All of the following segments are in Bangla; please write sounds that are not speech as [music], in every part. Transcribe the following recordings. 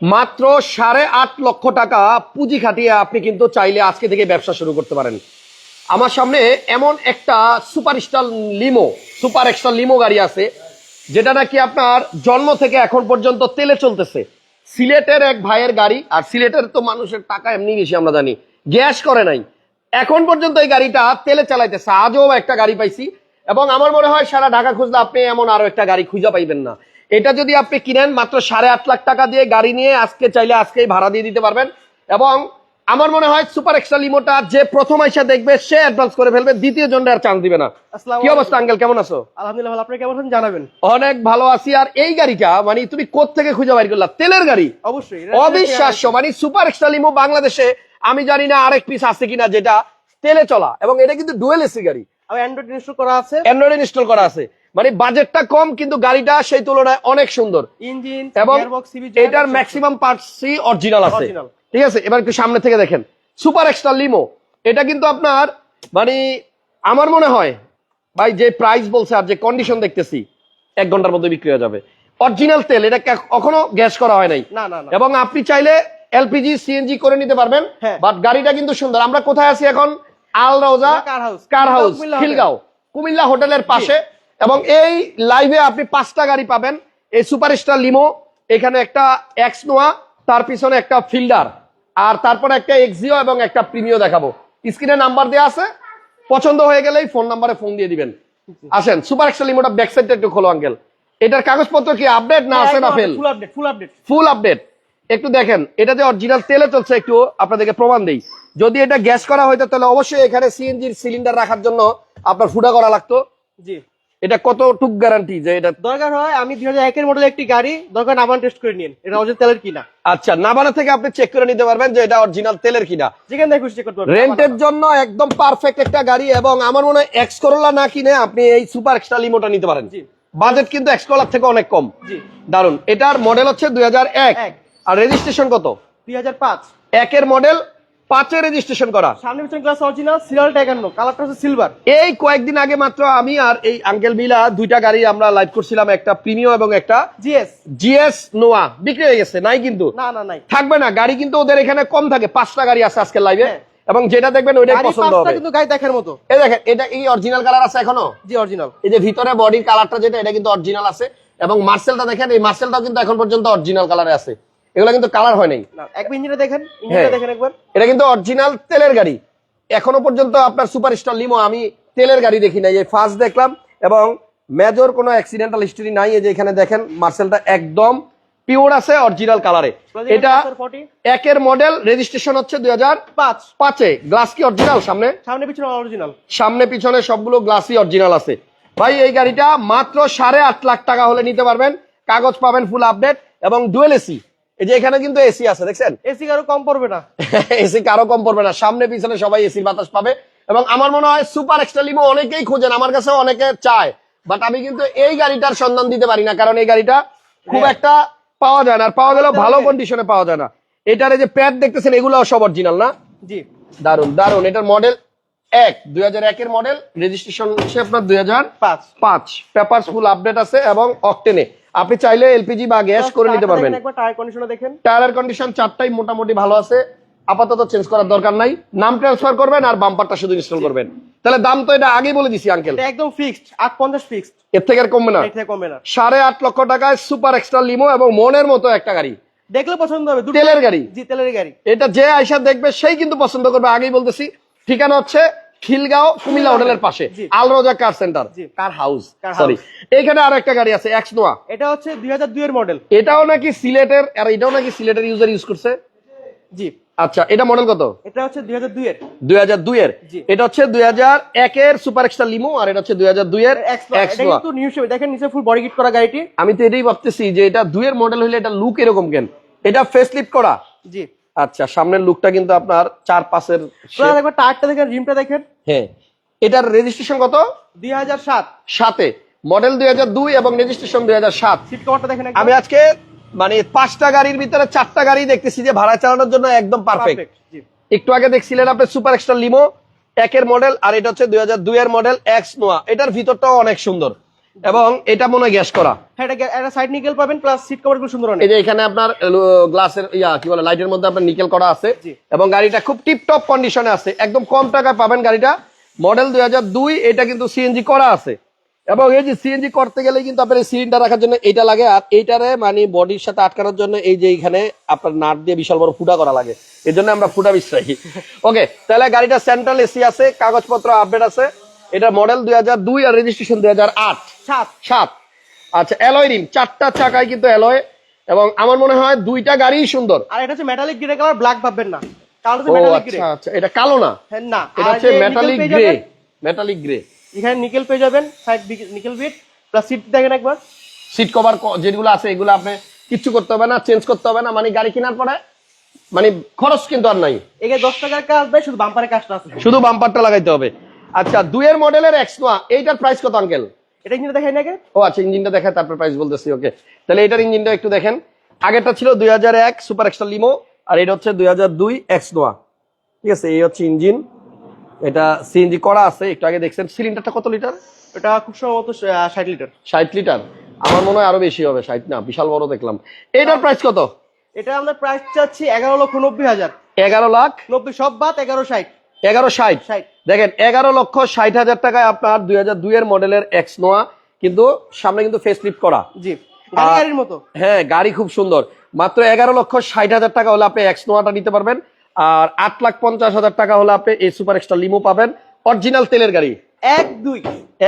মাত্র সাড়ে আট লক্ষ টাকা পুঁজি খাটিয়ে আপনি কিন্তু চাইলে আজকে থেকে ব্যবসা শুরু করতে পারেন। আমার সামনে এমন একটা super star limo super extra limo গাড়ি আছে, যেটা নাকি আপনার জন্ম থেকে এখন পর্যন্ত তেলে চলতেছে। সিলেটের এক ভাইয়ের গাড়ি, আর সিলেটের তো মানুষের টাকা এমনি বেশি, আমরা জানি। গ্যাস করে নাই। এখন পর্যন্ত এই গাড়িটা তেলে চালাইতেছে। আজও একটা গাড়ি পাইছি, এবং আমার মনে হয় সারা ঢাকা খুঁজলে আপনি এমন আরও একটা গাড়ি খুঁজে পাইবেন না। এটা যদি আপনি কিনেন মাত্র সাড়ে আট লাখ টাকা দিয়ে গাড়ি নিয়ে আজকে চাইলে আজকেই ভাড়া দিয়ে দিতে পারবেন। এবং আমার মনে হয় সুপার এক্সট্রা লিমোটা যে প্রথম আইসা দেখবে সে অ্যাডভান্স করে ফেলবে দ্বিতীয় জনটা আর চান্স দিবে না। কি অবস্থা আঙ্কেল? কেমন আছো? আলহামদুলিল্লাহ আপনি কেমন আছেন? জানাবেন। অনেক ভালো আছি। আর এই গাড়িটা মানে তুমি থেকে খুঁজে বাইর করলা? তেলের গাড়ি? অবশ্যই অবিশ্বাস্য। মানে সুপার এক্সট্রা লিমো বাংলাদেশে আমি জানি না আরেক পিস আছে কিনা যেটা তেলে চলা। এবং এটা কিন্তু ডুয়েল এসি গাড়ি। আমি অ্যান্ড্রয়েড ইনস্টল করা আছে। অ্যান্ড্রয়েড ইনস্টল করা আছে। মানে বাজেটটা কম কিন্তু গাড়িটা সেই তুলনায় অনেক সুন্দর। ইঞ্জিন এবং এটার ম্যাক্সিমাম পার্টসই অরিজিনাল আছে। ঠিক আছে? এবার একটু সামনে থেকে দেখেন। সুপার এক্সট্রা লিমো এটা কিন্তু আপনার মানে আমার মনে হয় ভাই যে প্রাইস বলছে আর যে কন্ডিশন দেখতেছি এক ঘণ্টার মধ্যে বিক্রি হয়ে যাবে। অরিজিনাল তেল এটা কখনো গ্যাস করা হয় নাই। এবং আপনি চাইলে এলপিজি সিএনজি করে নিতে পারবেন হ্যাঁ। বাট গাড়িটা কিন্তু সুন্দর। আমরা কোথায় আছি এখন? Al Roza car house car house Khilgaon. Comilla হোটেলের পাশে। এবং এই লাইভে আপনি পাঁচটা গাড়ি পাবেন। এই সুপারস্টার লিমো এখানে একটা এক্স নোয়া তার পিছনে একটা ফিল্ডার আর তারপরে একটা এক্সিও এবং একটা প্রিমিও দেখাবো। স্ক্রিনে নাম্বার দেওয়া আছে পছন্দ হয়ে গেলেই ফোন নাম্বারে ফোন দিয়ে দিবেন। আসেন সুপার এক্সট্রা লিমোটা ব্যাক সাইডটা একটু খোলো আঙ্কেল এটার কাগজপত্র কি আপডেট না আছে না fail full update full update full update একটু দেখেন এটা যে অরিজিনাল তেলে চলছে একটু আপনাদেরকে প্রমাণ দেই। যদি এটা গ্যাস করা হইতো তাহলে অবশ্যই এখানে সিএনজির সিলিন্ডার রাখার জন্য আপনার ফুটা করা লাগতো। জি। এটা কত টুক গ্যারান্টি যে এটা দরকার হয় আমি দুই হাজার একের মডেল একটি গাড়ি দরকার নামান টেস্ট করে নিন এটা অরিজিনাল তেলের কিনা। আচ্ছা নাবানা থেকে আপনি চেক করে নিতে পারবেন যে এটা অরিজিনাল তেলের কিনা। যেখানে দেখে চেক করতে পারবেন। রেন্টের জন্য একদম পারফেক্ট একটা গাড়ি এবং আমার মনে হয় এক্স করোলা না কিনে আপনি এই সুপার এক্সট্রা লিমোটা নিতে পারেন। জি। বাজেট কিন্তু এক্স করোলার থেকে অনেক কম। জি। দারুণ এটার মডেল হচ্ছে দুই এক। আর রেজিস্ট্রেশন কত? দুই হাজার পাঁচ। একের মডেল পাঁচে রেজিস্ট্রেশন করা। সামনে পিছনে গ্লাস অরিজিনাল সিরিয়ালটা কালারটা হচ্ছে সিলভার এই কয়েকদিন আগে মাত্র আমি আর এই আঙ্কেল বিলা দুইটা গাড়ি আমরা লাইভ করছিলাম একটা প্রিমিয়াম এবং একটা জিএস জিএস নোয়া বিক্রি হয়ে গেছে নাই কিন্তু? না না নাই। থাকবে না গাড়ি কিন্তু ওদের এখানে কম থাকে পাঁচটা গাড়ি আছে আজকে লাইভে হ্যাঁ। এবং যেটা দেখবেন ওইটাই পছন্দ হবে। কিন্তু গাড়ি দেখার মতো। এই দেখেন এটা এই অরিজিনাল কালার আছে এখনও? জি অরিজিনাল এই যে ভিতরে বডির কালারটা যেটা এটা কিন্তু অরিজিনাল আছে। এবং মার্সেলটা দেখেন এই মার্সেলটাও কিন্তু এখন পর্যন্ত অরিজিনাল কালারে আছে। এগুলো কিন্তু কালার হয় নাই। এক দেখেন ইঞ্জিনটা হ্যাঁ। দেখেন একবার। এটা কিন্তু অরিজিনাল তেলের গাড়ি। এখনও পর্যন্ত আপনার সুপার স্টার লিমো আমি তেলের গাড়ি দেখি নাই এই ফার্স্ট দেখলাম। এবং মেজর কোনো অ্যাক্সিডেন্টাল হিস্টরি নাই এই যে এখানে দেখেন মার্সেলটা একদম পিওর আছে অরিজিনাল কালারে এটা একের মডেল রেজিস্ট্রেশন হচ্ছে দুই হাজার পাঁচ। পাঁচে। গ্লাস কি অরিজিনাল সামনে? সামনে পিছনে অরিজিনাল সামনে পিছনে সবগুলো গ্লাসই অরিজিনাল আছে। ভাই এই গাড়িটা মাত্র সাড়ে আট লাখ টাকা হলে নিতে পারবেন। কাগজ পাবেন ফুল আপডেট এবং ডুয়েল এসি এই যে এখানে কিন্তু এসি আছে দেখছেন? এসি কারও কম পড়বে না। [laughs] এসি কারও কম পড়বে না। সামনে পিছনে সবাই এসির বাতাস পাবে। এবং আমার মনে হয় সুপার এক্সট্রা লিমো অনেকেই খোঁজেন আমার কাছে অনেকে চায়। বাট আমি কিন্তু এই গাড়িটার সন্ধান দিতে পারি না কারণ এই গাড়িটা খুব হ্যাঁ। একটা পাওয়া যায় না। আর পাওয়া গেলেও ভালো কন্ডিশনে পাওয়া যায় না। এটার এই যে প্যাড দেখতেছেন এগুলো সব অরিজিনাল না? জি। দারুণ দারুণ এটার মডেল এক দুই হাজার একের মডেল রেজিস্ট্রেশন হচ্ছে আপনার দুই হাজার পাঁচ। পাঁচ। পেপার ফুল আপডেট আছে এবং অকটেনে আপনি চাইলে এলপিজি বা গ্যাস করে নিতে পারবেন। টায়ার কন্ডিশনে চারটাই মোটামুটি ভালো আছে। আপাতত চেঞ্জ করার দরকার নাই। নাম ট্রান্সফার করবেন আর বাম্পারটা শুধু ইনস্টল করবেন। তাহলে দাম তো এটা আগেই বলে দিছি আঙ্কেল এটা একদম ফিক্সড আট পঞ্চাশ ফিক্সড এর থেকে আর কমবে না। এর থেকে কমবে না। সাড়ে আট লক্ষ টাকায় সুপার এক্সট্রা লিমো এবং মনের মতো একটা গাড়ি। দেখলে পছন্দ হবে তেলের গাড়ি? জি তেলের গাড়ি। এটা যে আয়সা দেখবে সেই কিন্তু পছন্দ করবে আগেই বলতেছি। ঠিকানা হচ্ছে খিলগাঁও কুমিল্লা হোটেলের পাশে। Alroza car centre car house sorry এখানে আর একটা গাড়ি আছে এক্স নোয়া এটা হচ্ছে দুই হাজার দুই এর মডেল এটাও নাকি সিলেটের আর এটাও নাকি সিলেটের ইউজার ইউজ করছে? জি। আচ্ছা এটা মডেল কত? এটা হচ্ছে দুই হাজার দুই এর। দুই হাজার দুই এর? এটা হচ্ছে দুই হাজার একের সুপার এক্সট্রা লিমো আর এটা হচ্ছে দুই হাজার দুই এর এটা কিন্তু নিউ শেপ দেখেন নিচে ফুল বডি কিট করা গাড়িটি। আমি তো এটাই ভাবতেছি যে এটা দুইয়ের মডেল হলে এটা লুক এরকম কেন? এটা ফেস লিফট করা। জি। আচ্ছা সামনের লুকটা কিন্তু আপনার চার একবার টায়ারটা দেখেন রিমটা দেখেন। হ্যাঁ এটার রেজিস্ট্রেশন কত? দুই হাজার সাত। সাতে। মডেল দুই হাজার দুই এবং রেজিস্ট্রেশন দুই হাজার সাত। সিট কভারটা দেখেন আমি আজকে মানে পাঁচটা গাড়ির ভিতরে চারটা গাড়ি দেখতেছি যে ভাড়া চালানোর জন্য একদম পারফেক্ট পারফেক্ট একটু আগে দেখছিলেন আপনি সুপার এক্সট্রা লিমো একের মডেল আর এটা হচ্ছে দুই হাজার দুই এর মডেল এক্স নোয়া এটার ভিতরটাও অনেক সুন্দর। এবং এটা মনে হয় গ্যাস করা। হ্যাঁ এটা সাইড নিকেল পাবেন প্লাস সিট কভারগুলো সুন্দর এই যে এখানে আপনার গ্লাসের ইয়া কি বলে লাইটের মধ্যে আপনার নিকেল করা আছে। এবং গাড়িটা খুব টিপ টপ কন্ডিশনে আছে। একদম কম টাকায় পাবেন গাড়িটা। মডেল দুই হাজার দুই এটা কিন্তু সিএনজি করা আছে। এবং এই যে সিএনজি করতে গেলে কিন্তু আপনার এই সিলিন্ডার রাখার জন্য এইটা লাগে। আর এইটারে মানে বডির সাথে আটকানোর জন্য এই যে এখানে আপনার নাট দিয়ে বিশাল বড় ফুটা করা লাগে। এই জন্য আমরা ফুটা বিশ্বাসী ওকে [laughs] তাহলে গাড়িটা সেন্ট্রাল এসি আছে কাগজপত্র আপডেট আছে। এটা মডেল দুই হাজার দুই আর রেজিস্ট্রেশন দুই হাজার আট। সাত। সাত। আচ্ছা অ্যালয় রিম চারটা চাকায় কিন্তু অ্যালয় এবং আমার মনে হয় দুইটা গাড়ি সুন্দর। আর এটা হচ্ছে মেটালিক গ্রে কালার ব্ল্যাক পাবেন না। আচ্ছা আচ্ছা এটা কালো না? হ্যাঁ না। এটা হচ্ছে মেটালিক গ্রে মেটালিক গ্রে এখানে নিকেল পেয়ে যাবেন side nickel bit plus seat দেখেন একবার। সিট কভার যেগুলো আছে এগুলো আপনি কিচ্ছু করতে হবে না চেঞ্জ করতে হবে না। মানে গাড়ি কেনার পরে মানে খরচ কিন্তু আর নাই। এখানে দশ টাকার কাজ ভাই শুধু বাম্পারের কাজটা আছে। শুধু বাম্পারটা লাগাইতে হবে। আচ্ছা দুইয়ের মডেলের এক্স নোয়া। এইটার প্রাইস কত আঙ্কেল এটা কিন্তু দেখাই না আগে ও আচ্ছা ইঞ্জিনটা দেখায় তারপর প্রাইস বলতেছি ওকে তাহলে এটার ইঞ্জিনটা একটু দেখেন। আগেরটা ছিল দুই হাজার এক সুপার এক্সট্রা লিমো আর এটা হচ্ছে দুই হাজার দুই এক্স নোয়া। ঠিক আছে এই হচ্ছে ইঞ্জিন এটা সিএনজি করা আছে একটু আগে দেখছেন। সিলিন্ডারটা কত লিটার এটা খুব সম্ভবত ষাট লিটার ষাট লিটার আমার মনে হয় আরও বেশি হবে ষাট না বিশাল বড় দেখলাম। এটার প্রাইস কত? এটা আমরা প্রাইস চাচ্ছি এগারো লক্ষ নব্বই হাজার। এগারো লাখ? নব্বই সব বাদ এগারো ষাট। এগারো ষাট। দেখেন এগারো লক্ষ ষাট হাজার টাকায় আপনার দুই হাজার দুই এর মডেলের এক্স নোয়া কিন্তু সামনে কিন্তু ফেস লিফট করা। জি। গাড়ির মতো? হ্যাঁ গাড়ি খুব সুন্দর। মাত্র এগারো লক্ষ ষাট হাজার টাকা হলে আপনি এক্স নোয়াটা নিতে পারবেন। আর আট লাখ পঞ্চাশ হাজার টাকা হলে আপনি এই সুপার এক্সট্রা লিমো পাবেন। অরিজিনাল তেলের গাড়ি। এক দুই।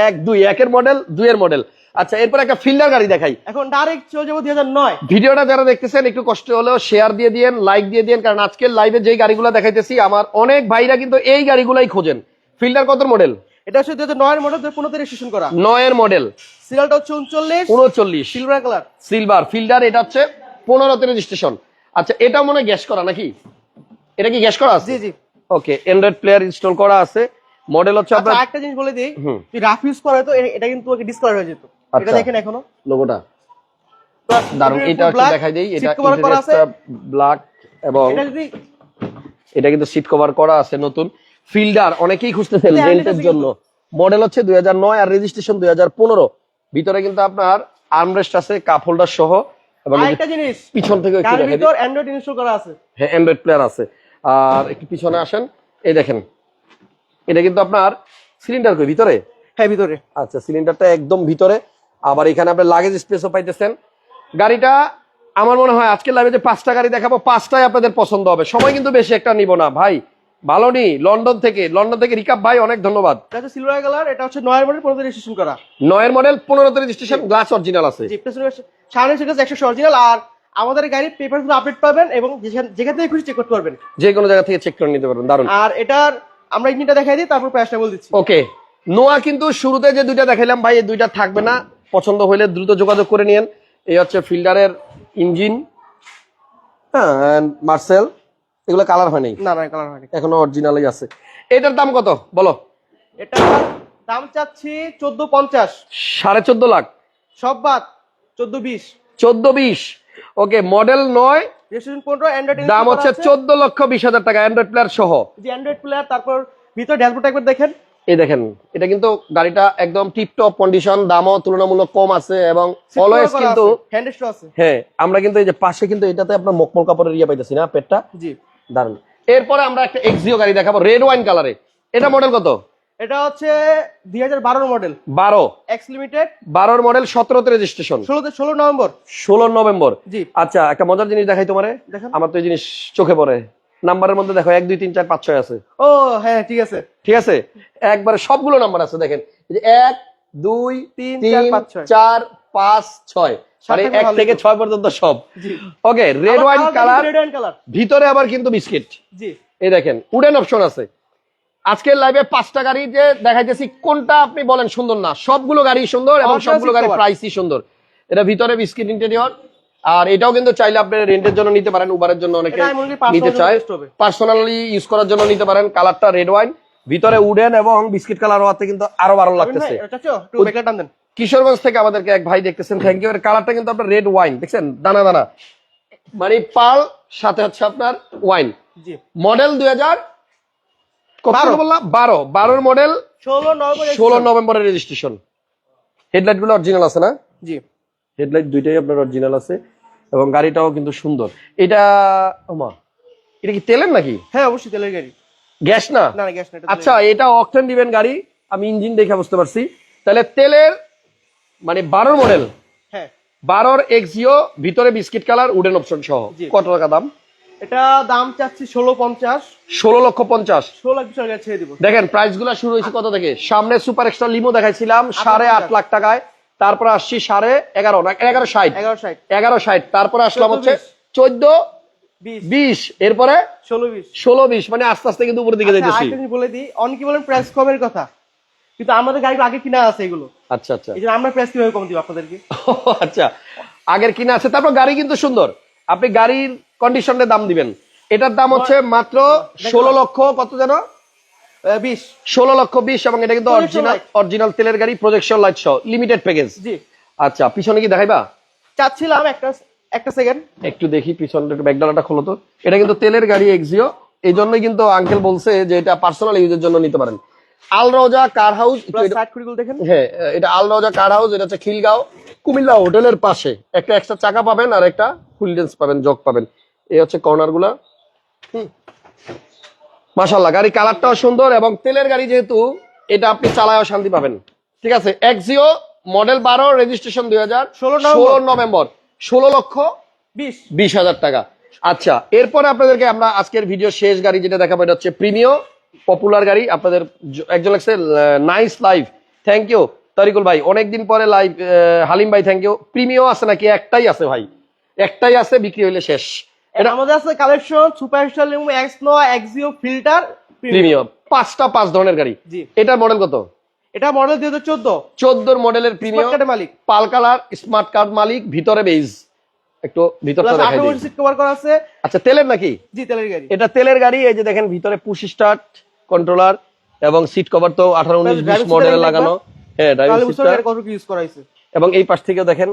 এক দুই একের মডেল দুইয়ের মডেল। আচ্ছা এরপর একটা ফিল্ডার গাড়ি দেখাই। এখন ডাইরেক্ট চলে যাব দুই নয়। ভিডিওটা যারা দেখতেছেন একটু কষ্ট হলেও শেয়ার দিয়ে দিয়েন লাইক দিয়ে দিয়েন কারণ আজকের লাইভে যেই গাড়িগুলো দেখাইতেছি আমার অনেক ভাইরা কিন্তু এই গাড়িগুলাই খোঁজেন। ফিল্ডার কত মডেল এটা হচ্ছে দুই হাজার নয়ের মডেল রেজিস্ট্রেশন করা। নয়ের মডেল সিরিয়ালটা হচ্ছে উনচল্লিশ। উনচল্লিশ। সিলভার কালার সিলভার ফিল্ডার এটা হচ্ছে পনেরোতে রেজিস্ট্রেশন আচ্ছা এটা মনে হয় গ্যাস করা নাকি? এটা কি গ্যাস করা আছে? জি জি। ওকে অ্যান্ড্রয়েড প্লেয়ার ইনস্টল করা আছে। মডেল হচ্ছে আচ্ছা আপনার একটা জিনিস বলে দিই। রাফ ইউজ করা হতো এটা কিন্তু ডিসকালার হয়ে যেত। এটা আচ্ছা। দেখেন এখনও। লোগোটা দারুণ এটা একটু দেখাই দেই। এটা ব্ল্যাক এবং এটা কিন্তু সিট কভার করা আছে নতুন। ফিল্ডার অনেকেই খুঁজতেছেন রেন্টের জন্য। মডেল হচ্ছে আর রেজিস্ট্রেশন ভিতরে কিন্তু আপনার আর্মরেস্ট আছে কাপ হোল্ডার সহ। এবং জিনিস পিছন থেকে একটু গাড়ির ভিতর অ্যান্ড্রয়েড ইনস্টল করা আছে। হ্যাঁ অ্যান্ড্রয়েড প্লেয়ার আছে। আর একটু পিছনে আসেন। এই দেখেন। এটা কিন্তু আপনার সিলিন্ডার কই? ভিতরে? হ্যাঁ ভিতরে। আচ্ছা সিলিন্ডারটা একদম ভিতরে। আবার এখানে আপনার লাগেজ স্পেসও পাইতেছেন। গাড়িটা আমার মনে হয় আজকের লাইভে যে পাঁচটা গাড়ি দেখাবো পাঁচটাই আপনাদের পছন্দ হবে। সময় কিন্তু বেশি একটা নিব না ভাই। ভালো নি লন্ডন থেকে লন্ডন থেকে রিকাপ ভাই অনেক ধন্যবাদ। এটা হচ্ছে সিলভার কালার এটা হচ্ছে নয়ের মডেল পনেরোতে রেজিস্ট্রেশন করা। নয়ের মডেল পনেরোতে রেজিস্ট্রেশন গ্লাস অরিজিনাল আছে। সেটা একশো অরিজিনাল আর আমাদের গাড়ির পেপারগুলো আপডেট পাবেন এবং যেখান- যেখান থেকে খুশি চেক করতে পারবেন। যে কোনো জায়গা থেকে চেক করে নিতে পারবেন দারুণ আর এটার আমরা ইঞ্জিনটা দেখাই দিই তারপর প্রাইসটা বলে দিচ্ছি। ওকে নোয়া কিন্তু শুরুতে যে দুইটা দেখাইলাম ভাই এই দুইটা থাকবে না। পছন্দ হইলে দ্রুত যোগাযোগ করে নিন এই হচ্ছে ফিল্ডারের ইঞ্জিন। হ্যাঁ মার্সেল এগুলো কালার হয়নি না না কালার হয়নি। এখনও অরিজিনালই আছে। এটার দাম কত? বলো। এটা দাম চাচ্ছি চোদ্দ পঞ্চাশ। সাড়ে চোদ্দ লাখ। সব বাদ চোদ্দ বিশ। চোদ্দ বিশ। ওকে মডেল নয়। দাম হচ্ছে চোদ্দ লক্ষ বিশ হাজার টাকা অ্যান্ড্রয়েড প্লেয়ার সহ। যে অ্যান্ড্রয়েড প্লেয়ার তারপর ভিতরে ড্যাশবোর্ড একবার দেখেন। এই দেখেন এটা কিন্তু গাড়িটা একদম টিপটপ কন্ডিশন দামও তুলনামূলক কম আছে এবং অলওয়েজ কিন্তু হ্যাঁ আমরা কিন্তু এই যে পাশে কিন্তু এটাতে আপনার মকমল কাপড়ের ইয়ে পাইতেছি না পেটটা? জি। দারুণ এরপরে আমরা একটা এক্সিও গাড়ি দেখাবো রেড ওয়াইন কালারে এটা মডেল কত? এটা হচ্ছে দুই হাজার বারোর মডেল বারো। এক্স লিমিটেড বারোর মডেল সতেরোতে রেজিস্ট্রেশন ষোলোতে ষোলো নভেম্বর। ষোলো নভেম্বর। জি। আচ্ছা একটা মজার জিনিস দেখাই তোমারে। দেখেন। আমার তো এই জিনিস চোখে পড়ে। নাম্বারের মধ্যে দেখো এক দুই তিন চার পাঁচ ছয় আছে। ও হ্যাঁ ঠিক আছে। ঠিক আছে? একবারে সবগুলো নাম্বার আছে দেখেন। এক দুই তিন, চার, পাঁচ, ছয়। মানে এক থেকে ছয় পর্যন্ত সব। Okay red wine colour red wine colour ভিতরে আবার কিন্তু বিস্কিট। এই দেখেন উডেন অপশন আছে। আজকের লাইভে পাঁচটা গাড়ি যে দেখাইতেছি কোনটা আপনি বলেন সুন্দর না? সবগুলো গাড়ি সুন্দর এবং সবগুলো গাড়ি প্রাইসই সুন্দর। এটা ভিতরে বিস্কিট ইন্টেরিয়র আর এটাও কিন্তু চাইলে আপনি রেন্টের জন্য নিতে পারেন উবারের জন্য অনেকে নিতে চায়। পার্সোনালি ইউজ করার জন্য নিতে পারেন কালারটা রেড ওয়াইন ভিতরে উডেন এবং বিস্কিট কালার হওয়াতে কিন্তু আরও ভালো লাগতেছে। কিশোরগঞ্জ থেকে আমাদেরকে এক ভাই দেখতেছেন থ্যাংক ইউ এর কালারটা কিন্তু আপনার রেড ওয়াইন দেখছেন? দানা দানা। মানে পাল সাথে হচ্ছে আপনার ওয়াইন মডেল দুই হাজার। বললাম বারো। বারোর মডেল ষোলো নভেম্বর ষোলো নভেম্বরের রেজিস্ট্রেশন হেডলাইটগুলো অরিজিনাল আছে না? জি। হেডলাইট দুইটাই আপনার অরিজিনাল আছে এবং গাড়িটাও কিন্তু সুন্দর। এটা ওমা এটা কি তেলের নাকি? হ্যাঁ অবশ্যই তেলের গাড়ি। গ্যাস না? না গ্যাস না এটা আচ্ছা এটা অকটেন দিবেন গাড়ি আমি ইঞ্জিন দেখে বুঝতে পারছি। তাহলে তেলের মানে বারোর মডেল হ্যাঁ। বারোর এক্সিও ভিতরে বিস্কিট কালার উডেন অপশন সহ। কত টাকা দাম? এটা দাম চাচ্ছি ষোলো পঞ্চাশ। ষোলো লক্ষ পঞ্চাশ। ষোলো লাখ হাজার ছেড়ে দিব। দেখেন প্রাইসগুলো শুরু হয়েছে কত থেকে? সামনে সুপার এক্সট্রা লিমো দেখাইছিলাম সাড়ে আট লাখ টাকায়। তারপর আসছি সাড়ে এগারো না এগারো ষাট। এগারো ষাট। তারপরে আসলাম হচ্ছে চোদ্দ বিশ। এরপরে ষোলো বিশ। ষোলো বিশ মানে আস্তে আস্তে কিন্তু উপরের দিকে আচ্ছা, বলে দিই অনেকে বলেন প্রাইস কমের কথা। কিন্তু আমাদের গাড়িগুলো আগে কিনা আছে এগুলো। আচ্ছা আচ্ছা। এই আমরা প্রাইস কীভাবে কম দিব আপনাদেরকে? [laughs] আচ্ছা আগের কিনা আছে তারপর গাড়ি কিন্তু সুন্দর। আপনি গাড়ির কন্ডিশনে দাম দিবেন। এটার দাম হচ্ছে মাত্র ষোলো লক্ষ কত যেন? ষোলো লক্ষ বিশ এবং এটা কিন্তু অরিজিনাল। অরিজিনাল তেলের গাড়ি প্রজেকশন লাইট সহ লিমিটেড প্যাকেজ জি। আচ্ছা পিছনে কি দেখাইবা? চাচ্ছিলাম একটা একটা সেকেন্ড একটু দেখি পিছনে একটু ব্যাকডালাটা খোলো তো। এটা কিন্তু তেলের গাড়ি এক্সিও এই জন্যই কিন্তু আঙ্কেল বলছে যে এটা পার্সোনাল ইউজের জন্য নিতে পারেন। আলরোজা কার হাউস দেখেন। হ্যাঁ এটা আলরোজা কার হাউস এটা হচ্ছে খিলগাঁও কুমিল্লা হোটেলের পাশে। একটা এক্সট্রা চাকা পাবেন আর একটা হুইলডেন্স পাবেন জগ পাবেন। এই হচ্ছে কর্নারগুলা। মাসাল্লাহ গাড়ি কালারটাও সুন্দর এবং তেলের গাড়ি যেহেতু এটা আপনি চালায়ও শান্তি পাবেন। ঠিক আছে এক্সিও মডেল বারো রেজিস্ট্রেশন দুই হাজার 16 নভেম্বর। ষোলো নভেম্বর ষোলো লক্ষ বিশ। বিশ হাজার টাকা। আচ্ছা এরপরে আপনাদেরকে আমরা আজকের ভিডিও শেষ গাড়ি যেটা দেখাবো এটা হচ্ছে প্রিমিও পপুলার গাড়ি। আপনাদের একজন লাগছে nice live thank you Tariqul ভাই। অনেকদিন পরে লাইভ হালিম ভাই থ্যাংক ইউ প্রিমিও আছে নাকি? একটাই আছে ভাই। একটাই আছে বিক্রি হইলে শেষ। এটা আমাদের আছে collection super star limo X Noah Axio Fielder Premio পাঁচটা পাঁচ ধরনের গাড়ি। এটার মডেল কত? এটা মডেল দুই হাজার চোদ্দ। চোদ্দোর মডেলের প্রিমিয়াম মালিক। পাল কালার স্মার্ট কার্ড মালিক ভিতরে বেজ একটু ভিতরটা দেখাই দিই। সিট কভার করা আছে। আচ্ছা তেলের নাকি? জি তেলের গাড়ি। এটা তেলের গাড়ি এই যে দেখেন ভিতরে পুশ স্টার্ট কন্ট্রোলার এবং সিট কভার তো আঠারো উনিশ বিশ driving মডেল লাগানো। হ্যাঁ ড্রাইভিং সিটটা কত ইউজ করা হয়েছে। এবং এই পাশ থেকে দেখেন।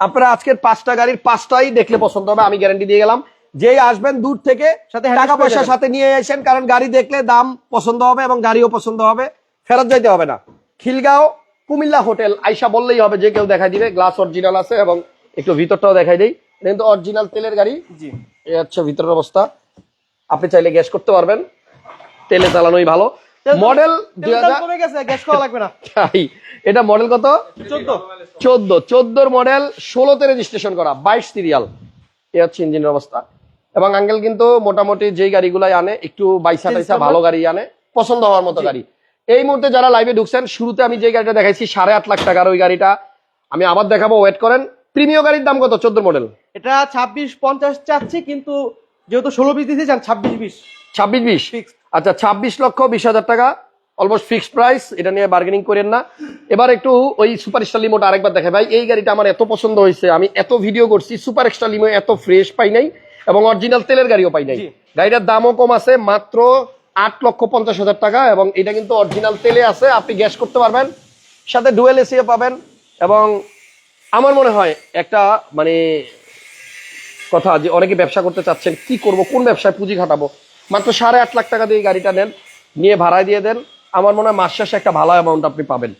আপনারা আজকের পাঁচটা গাড়ির পাঁচটাই দেখলে পছন্দ হবে আমি গ্যারান্টি দিয়ে গেলাম। যেই আসবেন দূর থেকে সাথে টাকা পয়সা সাথে নিয়ে আসেন কারণ গাড়ি দেখলে দাম পছন্দ হবে এবং গাড়িও পছন্দ হবে ফেরত যাইতে হবে না। খিলগাঁও কুমিল্লা হোটেল আইসা বললেই হবে যে কেউ দেখাই দিবে গ্লাস অরিজিনাল আছে এবং একটু ভিতরটাও দেখাই দেই। কিন্তু অরিজিনাল তেলের গাড়ি। জি। এই হচ্ছে ভিতরের অবস্থা। আপনি চাইলে গ্যাস করতে পারবেন। তেলে চালানোই ভালো। মডেল [laughs] এটা মডেল কত? চোদ্দ। চোদ্দ। চোদ্দোর মডেল ষোলোতে রেজিস্ট্রেশন করা বাইশ সিরিয়াল। এ হচ্ছে ইঞ্জিনের অবস্থা। এবং আঙ্কেল কিন্তু মোটামুটি যেই গাড়িগুলাই আনে একটু বাইসা টাইসা ভালো গাড়ি আনে পছন্দ হওয়ার মতো গাড়ি। এই মুহূর্তে যারা লাইভে ঢুকছেন শুরুতে আমি যে গাড়িটা দেখাইছি সাড়ে আট লাখ টাকার ওই গাড়িটা আমি আবার দেখাবো ওয়েট করেন। প্রিমিয় গাড়ির দাম কত? চোদ্দ মডেল এটা ছাব্বিশ পঞ্চাশ চাচ্ছি কিন্তু যেহেতু ষোলো বিশ দিতে চান ছাব্বিশ বিশ। ছাব্বিশ বিশ. আচ্ছা ছাব্বিশ লক্ষ বিশ হাজার টাকা অলমোস্ট ফিক্সড প্রাইস এটা নিয়ে বার্গেনিং করেন না। এবার একটু ওই সুপার স্টার লিমোটা আরেকবার দেখে ভাই এই গাড়িটা আমার এত পছন্দ হয়েছে আমি এত ভিডিও করছি সুপার এক্সট্রা লিমো এত ফ্রেশ পাই নাই। এবং অরিজিনাল তেলের গাড়িও পাই নাই। গাড়িটার দামও কম আছে মাত্র আট লক্ষ পঞ্চাশ হাজার টাকা এবং এটা কিন্তু অরিজিনাল তেলে আছে আপনি গ্যাস করতে পারবেন। সাথে ডুয়েল এসিও পাবেন এবং আমার মনে হয় একটা মানে কথা যে অনেকে ব্যবসা করতে চাচ্ছেন কি করব কোন ব্যবসায় পুঁজি খাটাবো? মাত্র সাড়ে আট লাখ টাকা দিয়ে গাড়িটা নেন নিয়ে ভাড়ায় দিয়ে দেন আমার মনে হয় মাস শেষে একটা ভালো অ্যামাউন্ট আপনি পাবেন।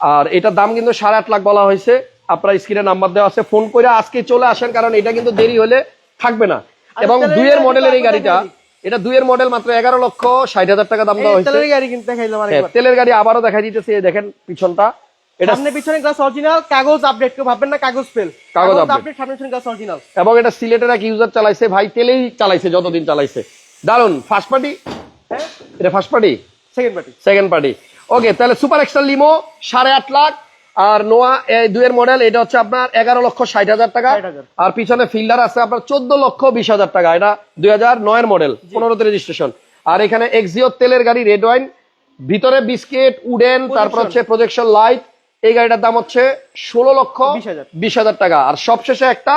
আর এটার দাম কিন্তু সাড়ে আট লাখ বলা হয়েছে আপনার স্ক্রিনে নাম্বার দেওয়া আছে ফোন করে আজকে চলে আসেন কারণ এটা কিন্তু দেরি হলে থাকবে না। এবং দুইয়ের মডেলের এই গাড়িটা এটা দুইয়ের মডেল মাত্র এগারো লক্ষ ষাট হাজার টাকা দাম দেওয়া হয়েছে। তেলের গাড়ি কিন্তু দেখাইলাম হ্যাঁ, তেলের গাড়ি আবারও দেখা দিতেছে দেখেন পিছনটা। এটা সামনে পিছনে গ্লাস অরিজিনাল কাগজ আপডেট কেউ ভাববেন না কাগজ ফেল কাগজ আপডেট সামনে পিছনে গ্লাস অরিজিনাল এবং এটা সিলেটের এক ইউজার চালাইছে ভাই তেলেই চালাইছে যতদিন চালাইছে। দারুণ ফার্স্ট পার্টি হ্যাঁ। এটা first party second party second party okay তাহলে সুপার এক্সট্রা লিমো সাড়ে আট লাখ আর নোয়া এই দুইয়ের মডেল এটা হচ্ছে আপনার এগারো লক্ষ ষাট হাজার টাকা। আর পিছনে ফিল্ডার আছে আপনার চোদ্দ লক্ষ বিশ হাজার টাকা। এটা দুই হাজার নয়ের মডেল পনেরোতে রেজিস্ট্রেশন আর এখানে এক্সিও তেলের গাড়ি রেড ওয়াইন ভিতরে বিস্কিট উডেন তারপর হচ্ছে প্রজেকশন লাইট এই গাড়িটার দাম হচ্ছে ষোলো লক্ষ বিশ হাজার। টাকা। আর সবশেষে একটা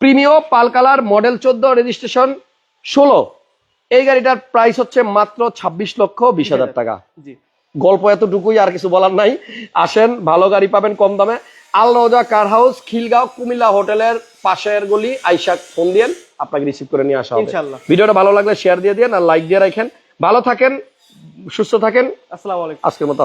প্রিমিয় পাল কালার মডেল চোদ্দ রেজিস্ট্রেশন ষোলো। এই গাড়িটার প্রাইস হচ্ছে মাত্র ছাব্বিশ লক্ষ বিশ হাজার। টাকা। জি। গল্প এতটুকুই আর কিছু বলার নাই। আসেন ভালো গাড়ি পাবেন কম দামে। আল রোজা কার হাউস খিলগাঁও কুমিল্লা হোটেলের পাশের গলি। আইসা ফোন দিয়েন আপনাকে রিসিভ করে নিয়ে আসা হবে। ভিডিওটা ভালো লাগলে শেয়ার দিয়ে দিন আর লাইক দিয়ে রাখেন। ভালো থাকেন সুস্থ থাকেন। আসসালামু আলাইকুম। আজকের মতো